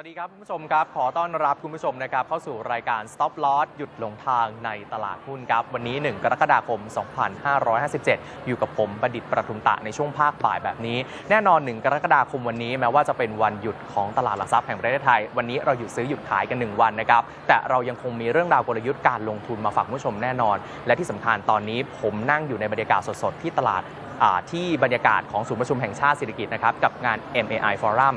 วัสดีครับคุณผู้ชมครับ ขอต้อนรับคุณผู้ชมนะครับเข้าสู่รายการ Stop Loss หยุดหลงทางในตลาดหุ้นครับ วันนี้ 1 กรกฎาคม 2557 อยู่กับผมประดิษฐ์ประทุมตะในช่วงภาคบ่ายแบบนี้ แน่นอน 1 กรกฎาคมวันนี้แม้ว่าจะเป็นวันหยุดของตลาดหลักทรัพย์แห่งประเทศไทย วันนี้เราหยุดซื้อหยุดขายกัน 1 วันนะครับ แต่เรายังคงมีเรื่องราวกลยุทธ์การลงทุนมาฝากคุณผู้ชมแน่นอน และที่สำคัญตอนนี้ผมนั่งอยู่ในบรรยากาศสดๆที่ตลาด ที่บรรยากาศของศูนย์ประชุมแห่งชาติเศรษฐกิจนะครับกับงาน MAI Forum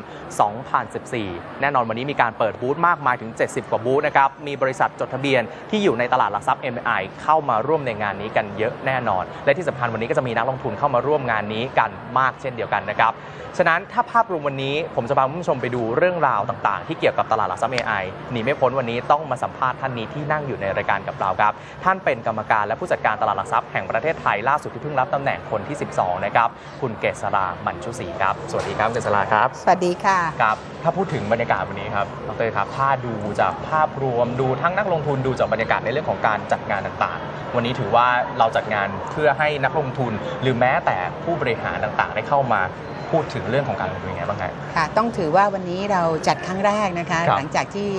2014 แน่นอนวันนี้มีการเปิดบูธมากมายถึง 70 กว่าบูธนะครับ มีบริษัทจดทะเบียนที่อยู่ในตลาดหลักทรัพย์ MAI เข้ามาร่วมในงานนี้กันเยอะแน่นอน และที่สำคัญวันนี้ก็จะมีนักลงทุนเข้ามาร่วมงานนี้กันมากเช่นเดียวกันนะครับ ฉะนั้นถ้าภาพรวมวันนี้ผมจะพาคุณผู้ชมไปดูเรื่องราวต่างๆ ที่เกี่ยวกับตลาดหลักทรัพย์ AI หนีไม่พ้นวันนี้ต้องมาสัมภาษณ์ท่านนี้ที่นั่งอยู่ในรายการกับเราครับ ท่านเป็นกรรมการและผู้จัดการตลาดหลักทรัพย์แห่งประเทศไทยล่าสุดที่เพิ่งรับตำแหน่งคนที่12 นะครับ คุณเกษรามันชุศรีครับ สวัสดีครับเกษราครับ สวัสดีค่ะครับ ถ้าพูดถึงบรรยากาศวันนี้ครับดรครับ ถ้าดูจากภาพรวมดูทั้งนักลงทุนดูจากบรรยากาศในเรื่องของการจัดงานต่างๆ วันนี้ถือว่าเราจัดงานเพื่อให้นักลงทุน หรือแม้แต่ผู้บริหารต่างๆ ได้เข้ามาพูดถึงเรื่องของการลงทุนยังไงบ้างครับค่ะ ต้องถือว่าวันนี้เราจัดครั้งแรกนะคะครับหลังจากที่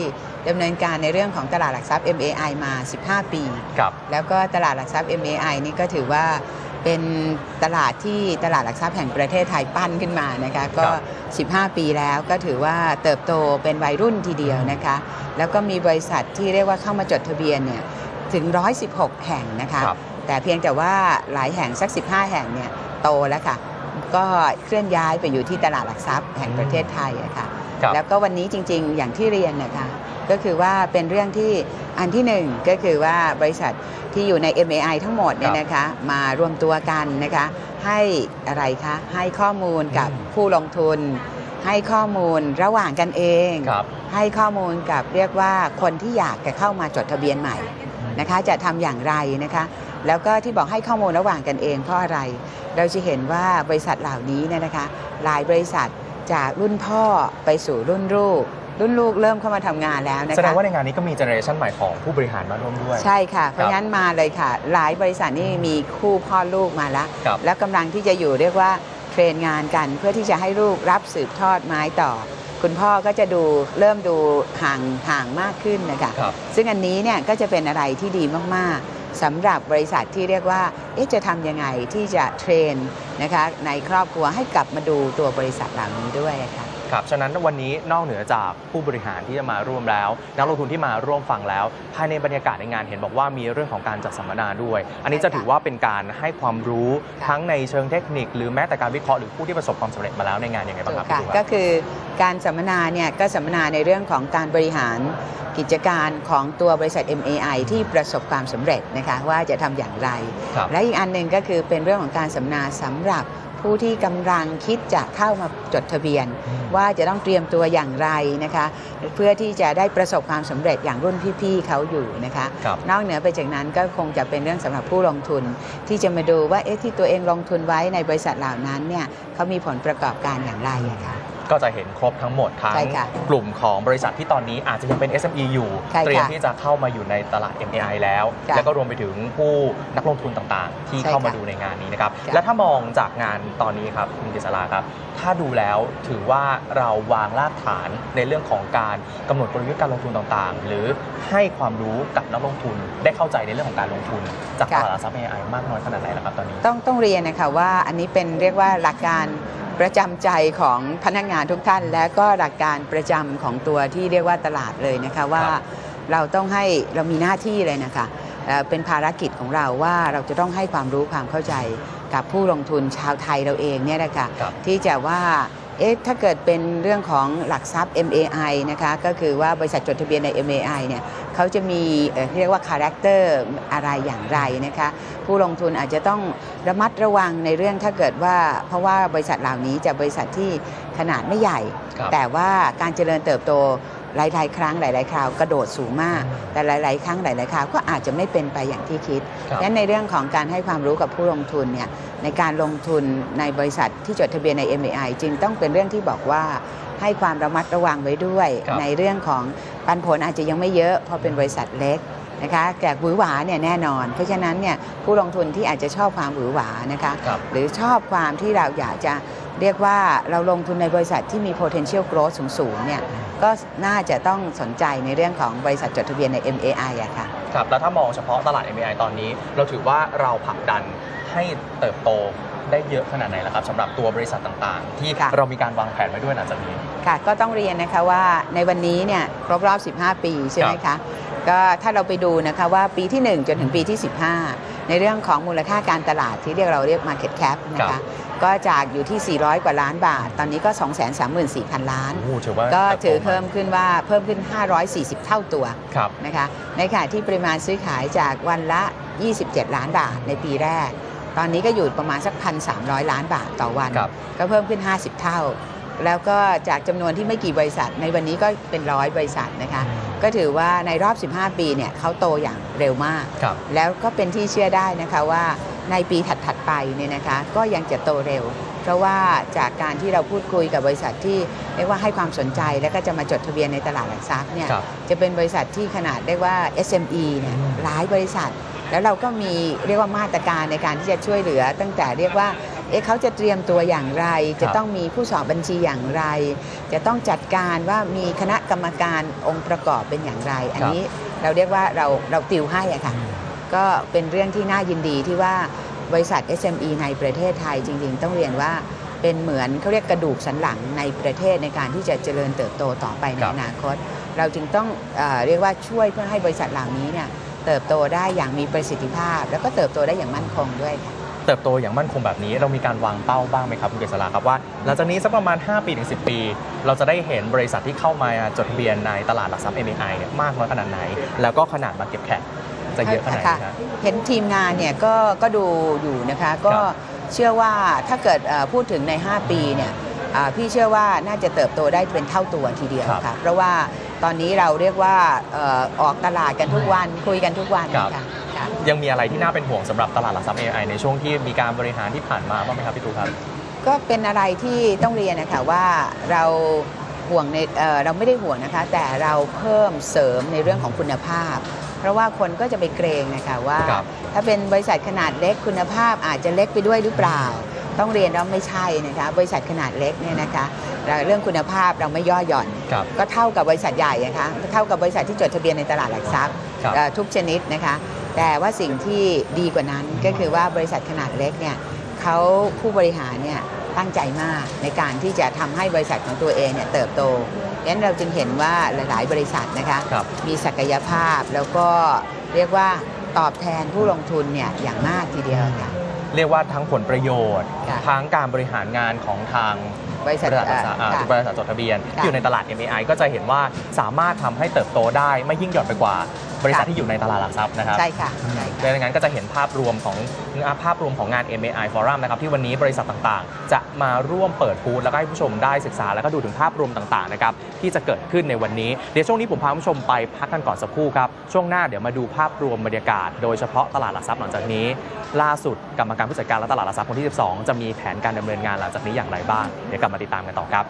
ดำเนินการในเรื่องของตลาดหลักทรัพย์ MAI มา 15 ปีครับแล้วก็ตลาดหลักทรัพย์ MAI นี่ก็ถือว่า เป็นตลาดที่ตลาดหลักทรัพย์แห่งประเทศไทยปั้นขึ้นมานะคะก็ 15 ปีแล้วก็ถือว่าเติบโตเป็นวัยรุ่นทีเดียวนะคะแล้วก็มีบริษัทที่เรียกว่าเข้ามาจดทะเบียนเนี่ยถึง 116 แห่งนะคะครับแต่เพียงแต่ว่าหลายแห่งสัก 15 แห่งเนี่ยโตแล้วค่ะก็เคลื่อนย้ายไปอยู่ที่ตลาดหลักทรัพย์แห่งประเทศไทยอะค่ะครับแล้วก็วันนี้จริง ๆ อย่างที่เรียนนะคะก็คือว่าเป็นเรื่องที่ อันที่หนึ่งก็คือว่าบริษัทที่อยู่ใน MAI ทั้งหมดเนี่ยนะคะมารวมตัวกันนะคะให้อะไรคะให้ข้อมูลกับอืมผู้ลงทุน ให้ข้อมูลระหว่างกันเองครับให้ข้อมูลกับเรียกว่าคนที่อยากจะเข้ามาจดทะเบียนใหม่นะคะจะทำอย่างไรนะคะแล้วก็ที่บอกให้ข้อมูลระหว่างกันเองเพราะอะไร เราจะเห็นว่าบริษัทเหล่านี้เนี่ยนะคะหลายบริษัทจากรุ่นพ่อไปสู่รุ่นลูก รุ่นลูกเริ่มเข้ามาทำงานแล้วนะแสดงคะว่าในงานนี้ก็มีเจเนอเรชันใหม่ของผู้บริหารมาร่วมด้วย ใช่ค่ะ เพราะฉะนั้นมาเลยค่ะ หลายบริษัทนี่มีคู่พ่อลูกมาแล้ว ครับแล้วกำลังที่จะอยู่เรียกว่าเทรนงานกัน เพื่อที่จะให้ลูกรับสืบทอดไม้ต่อ คุณพ่อก็จะดูเริ่มดูห่างห่างมากขึ้นนะคะ ครับ ซึ่งอันนี้เนี่ยก็จะเป็นอะไรที่ดีมากๆสำหรับบริษัทที่เรียกว่าเอ๊ะจะทำยังไงที่จะเทรนนะคะในครอบครัวให้กลับมาดูตัวบริษัทเหล่านี้ด้วยค่ะ ครับฉะนั้นวันนี้นอกเหนือจากผู้บริหารที่จะมาร่วมแล้ว นักลงทุนที่มาร่วมฟังแล้ว ภายในบรรยากาศในงานเห็นบอกว่ามีเรื่องของการจัดสัมมนาด้วย อันนี้จะถือว่าเป็นการให้ความรู้ทั้งในเชิงเทคนิค หรือแม้แต่การวิเคราะห์หรือผู้ที่ประสบความสำเร็จมาแล้วในงานยังไงบ้างครับค่ะคุณคก็รับ คือการสัมมนาเนี่ยก็สัมมนาในเรื่องของการบริหารกิจการของตัวบริษัท MAI ที่ประสบความสำเร็จนะคะว่าจะทำอย่างไร ครับและอีกอันหนึ่งก็คือเป็นเรื่องของการสัมมนาสำหรับ ผู้ที่กำลังคิดจะเข้ามาจดทะเบียนอืมว่าจะต้องเตรียมตัวอย่างไรนะคะ เพื่อที่จะได้ประสบความสำเร็จอย่างรุ่นพี่ๆเขาอยู่นะคะครับนอกเหนือไปจากนั้นก็คงจะเป็นเรื่องสำหรับผู้ลงทุน ที่จะมาดูว่าเอ๊ะที่ตัวเองลงทุนไว้ในบริษัทเหล่านั้นเนี่ยเขามีผลประกอบการอย่างไรอะค่ะ ก็จะเห็นครบทั้งหมดทั้งใช่ค่ะกลุ่มของบริษัทที่ตอนนี้อาจจะยังเป็น SME อยู่ ใช่ค่ะเตรียมที่จะเข้ามาอยู่ในตลาด MAI แล้วค่ะแล้วก็รวมไปถึงผู้นักลงทุนต่างๆ ที่ใช่เข้ามาค่ะดูในงานนี้นะครับค่ะและถ้ามองจากงานตอนนี้ครับคุณกฤษราครับ ถ้าดูแล้วถือว่าเราวางรากฐานในเรื่องของการกำหนดกลยุทธ์การลงทุนต่างๆ หรือให้ความรู้กับนักลงทุนได้เข้าใจในเรื่องของการลงทุน จากตค่ะลาดหลักทรัพย์ AI มากน้อยขนาดไหนแล้วครับตอนนี้ ต้องต้องเรียนนะคะว่าอันนี้เป็นเรียกว่าหลักการ ประจำใจของพนักงานทุกท่าน และก็หลักการประจำของตัวที่เรียกว่าตลาดเลยนะคะว่าครับเราต้องให้เรามีหน้าที่เลยนะคะเอ่อเป็นภารกิจของเราว่าเราจะต้องให้ความรู้ความเข้าใจกับผู้ลงทุนชาวไทยเราเองเนี่ยนะคะครับที่จะว่า เอ๊ะถ้าเกิดเป็นเรื่องของหลักทรัพย์ MAI นะคะก็คือว่าบริษัทจดทะเบียนใน MAI เนี่ยเขาจะมีเอ่อที่เรียกว่าคาแรคเตอร์อะไรอย่างไรนะคะผู้ลงทุนอาจจะต้องระมัดระวังในเรื่องถ้าเกิดว่า เพราะว่าบริษัทเหล่านี้จะบริษัทที่ขนาดไม่ใหญ่ครับแต่ว่าการเจริญเติบโต หลาย ๆ ครั้งหลาย ๆ คราวกระโดดสูงมาก แต่หลาย ๆ ครั้งหลาย ๆ คราวก็อาจจะไม่เป็นไปอย่างที่คิดครับดังนั้นในเรื่องของการให้ความรู้กับผู้ลงทุนเนี่ยในการลงทุนในบริษัทที่จดทะเบียนใน MAI จึงต้องเป็นเรื่องที่บอกว่าให้ความระมัดระวังไว้ด้วยครับในเรื่องของปันผลอาจจะยังไม่เยอะเพราะเป็นบริษัทเล็กนะคะแต่หวือหวาเนี่ยแน่นอน เพราะฉะนั้นเนี่ยผู้ลงทุนที่อาจจะชอบความหวือหวานะคะครับหรือชอบความที่เราอยากจะ เรียกว่าเราลงทุนในบริษัทที่มี potential growth สูงๆเนี่ยก็น่าจะต้องสนใจในเรื่องของบริษัทจดทะเบียนใน MAI อะค่ะครับแล้วถ้ามองเฉพาะตลาด MAI ตอนนี้ เราถือว่าเราผลักดันให้เติบโตได้เยอะขนาดไหนแล้วครับสำหรับตัวบริษัทต่างๆ ที่ค่ะเรามีการวางแผนไว้ด้วยหลังจากนี้ค่ะก็ต้องเรียนนะคะว่าในวันนี้เนี่ยครบรอบ 15 ปีใช่ไหมครัคะบก็ถ้าเราไปดูนะคะว่าปีที่ 1 จนถึงปีที่ 15 ในเรื่องของมูลค่าการตลาดที่เรียกเราเรียก Market Cap นะคะ ก็จากอยู่ที่ 400 กว่าล้านบาท ตอนนี้ก็ 234,000 ล้าน โอ้โหถือว่าก็ติบโตถือเพิ่มขึ้นว่าเพิ่มขึ้น 540 เท่าตัวครับนะคะในขณะที่ปริมาณซื้อขายจากวันละ 27 ล้านบาทในปีแรก ตอนนี้ก็อยู่ประมาณสัก 1,300 ล้านบาทต่อวัน ครับ ก็เพิ่มขึ้น 50 เท่า แล้วก็จากจำนวนที่ไม่กี่บริษัท ในวันนี้ก็เป็นร้อยบริษัทนะคะ ก็ถือว่าในรอบ 15 ปีเนี่ยเขาโตอย่างเร็วมาก ครับ แล้วก็เป็นที่เชื่อได้นะคะว่า ในปีถัดๆไปเนี่ยนะคะก็ยังจะโตเร็ว เพราะว่าจากการที่เราพูดคุยกับบริษัทที่เรียกว่าให้ความสนใจแล้วก็จะมาจดทะเบียนในตลาดหลักทรัพย์เนี่ยครับจะเป็นบริษัทที่ขนาดเรียกว่า SME เนี่ยอืมหลายบริษัท แล้วเราก็มีเรียกว่ามาตรการในการที่จะช่วยเหลือ ตั้งแต่เรียกว่าเอ๊ะเขาจะเตรียมตัวอย่างไร จะต้องมีผู้สอบบัญชีอย่างไร จะต้องจัดการว่ามีคณะกรรมการองค์ประกอบเป็นอย่างไร อันนี้เราเรียกว่าเราเราติวให้อะค่ะ ก็เป็นเรื่องที่น่ายินดีที่ว่าบริษัท SME ในประเทศไทยจริง ๆ ต้องเรียนว่าเป็นเหมือนเขาเรียกกระดูกสันหลังในประเทศในการที่จะเจริญเติบโตต่อไปในครับอนาคต เราจึงต้องเออเรียกว่าช่วยเพื่อให้บริษัทเหล่านี้เนี่ยเติบโตได้อย่างมีประสิทธิภาพ แล้วก็เติบโตได้อย่างมั่นคงด้วยค่ะเติบโตอย่างมั่นคงแบบนี้เรามีการวางเป้าบ้างไหมครับคุณเกษราครับว่าหลังจากนี้สักประมาณ 5 ปีถึง 10 ปี เราจะได้เห็นบริษัทที่เข้ามาจดทะเบียนในตลาดหลักทรัพย์ MAI เนี่ยมากน้อยขนาดไหน แล้วก็ขนาดมาเก็บแคป จะเยอะขนาดไหนค่ะครับ เห็นทีมงานเนี่ยก็ก็ดูอยู่นะคะ ก็เชื่อว่าถ้าเกิดเอ่อพูดถึงใน 5 ปีเนี่ยอ่าพี่เชื่อว่าน่าจะเติบโตได้เป็นเท่าตัวทีเดียวครับค่ะเพราะว่าตอนนี้เราเรียกว่าเอ่อออกตลาดกันทุกวันคุยกันทุกวันครับค่ะค่ะยังมีอะไรที่น่าเป็นห่วงสำหรับตลาดหลักทรัพย์ MAI ในช่วงที่มีการบริหารที่ผ่านมาบ้างไหมครับพี่ตูครับ ก็เป็นอะไรที่ต้องเรียนนะคะว่าเราห่วงในเอ่อเราไม่ได้ห่วงนะคะ แต่เราเพิ่มเสริมในเรื่องของคุณภาพ เพราะว่าคนก็จะไปเกรงนะคะว่า ครับถ้าเป็นบริษัทขนาดเล็กคุณภาพอาจจะเล็กไปด้วยหรือเปล่า ต้องเรียนว่าไม่ใช่นะคะบริษัทขนาดเล็กเนี่ยนะคะเราเรื่องคุณภาพเราไม่ย่อหย่อน ครับ ก็เท่ากับบริษัทใหญ่นะคะเท่ากับบริษัทที่จดทะเบียนในตลาดหลักทรัพย์ ครับ เอ่อทุกชนิดนะคะ แต่ว่าสิ่งที่ดีกว่านั้นก็คือว่าบริษัทขนาดเล็กเนี่ยเขาผู้บริหารเนี่ย ตั้งใจมากในการที่จะทำให้บริษัทของตัวเองเนี่ยเติบโตดังนั้นเราจึงเห็นว่าหลายๆ บริษัทนะคะครับมีศักยภาพแล้วก็เรียกว่าตอบแทนผู้ลงทุนเนี่ยอย่างมากทีเดียวค่ะเรียกว่าทั้งผลประโยชน์ค่ะทั้งการบริหารงานของทางบริษัทบริษัทหลักทรัพย์อ่าค่ะบริษัทจดทะเบียนค่ะที่อยู่ในตลาด MAI ก็จะเห็นว่าสามารถทำให้เติบโตได้ไม่ยิ่งหย่อนไปกว่า บริษัทค่ะที่อยู่ในตลาดหลักทรัพย์นะครับใช่ค่ะใช่ค่ะดังนั้นก็จะเห็นภาพรวมของภาพรวมของงาน MAI Forum นะครับที่วันนี้บริษัทต่างๆ จะมาร่วมเปิดบูธแล้วก็ให้ผู้ชมได้ศึกษา แล้วก็ดูถึงภาพรวมต่างๆนะครับที่จะเกิดขึ้นในวันนี้เดี๋ยวช่วงนี้ผมพาผู้ชมไปพักกันก่อนสักครู่ครับช่วงหน้าเดี๋ยวมาดูภาพรวมบรรยากาศ โดยเฉพาะตลาดหลักทรัพย์หลังจากนี้ ล่าสุดกรรมการผู้จัดการและตลาดหลักทรัพย์คนที่ 12 จะมีแผนการดำเนินงานหลังจากนี้อย่างไรบ้างเดี๋ยวกลับมาติดตามกันต่อครับ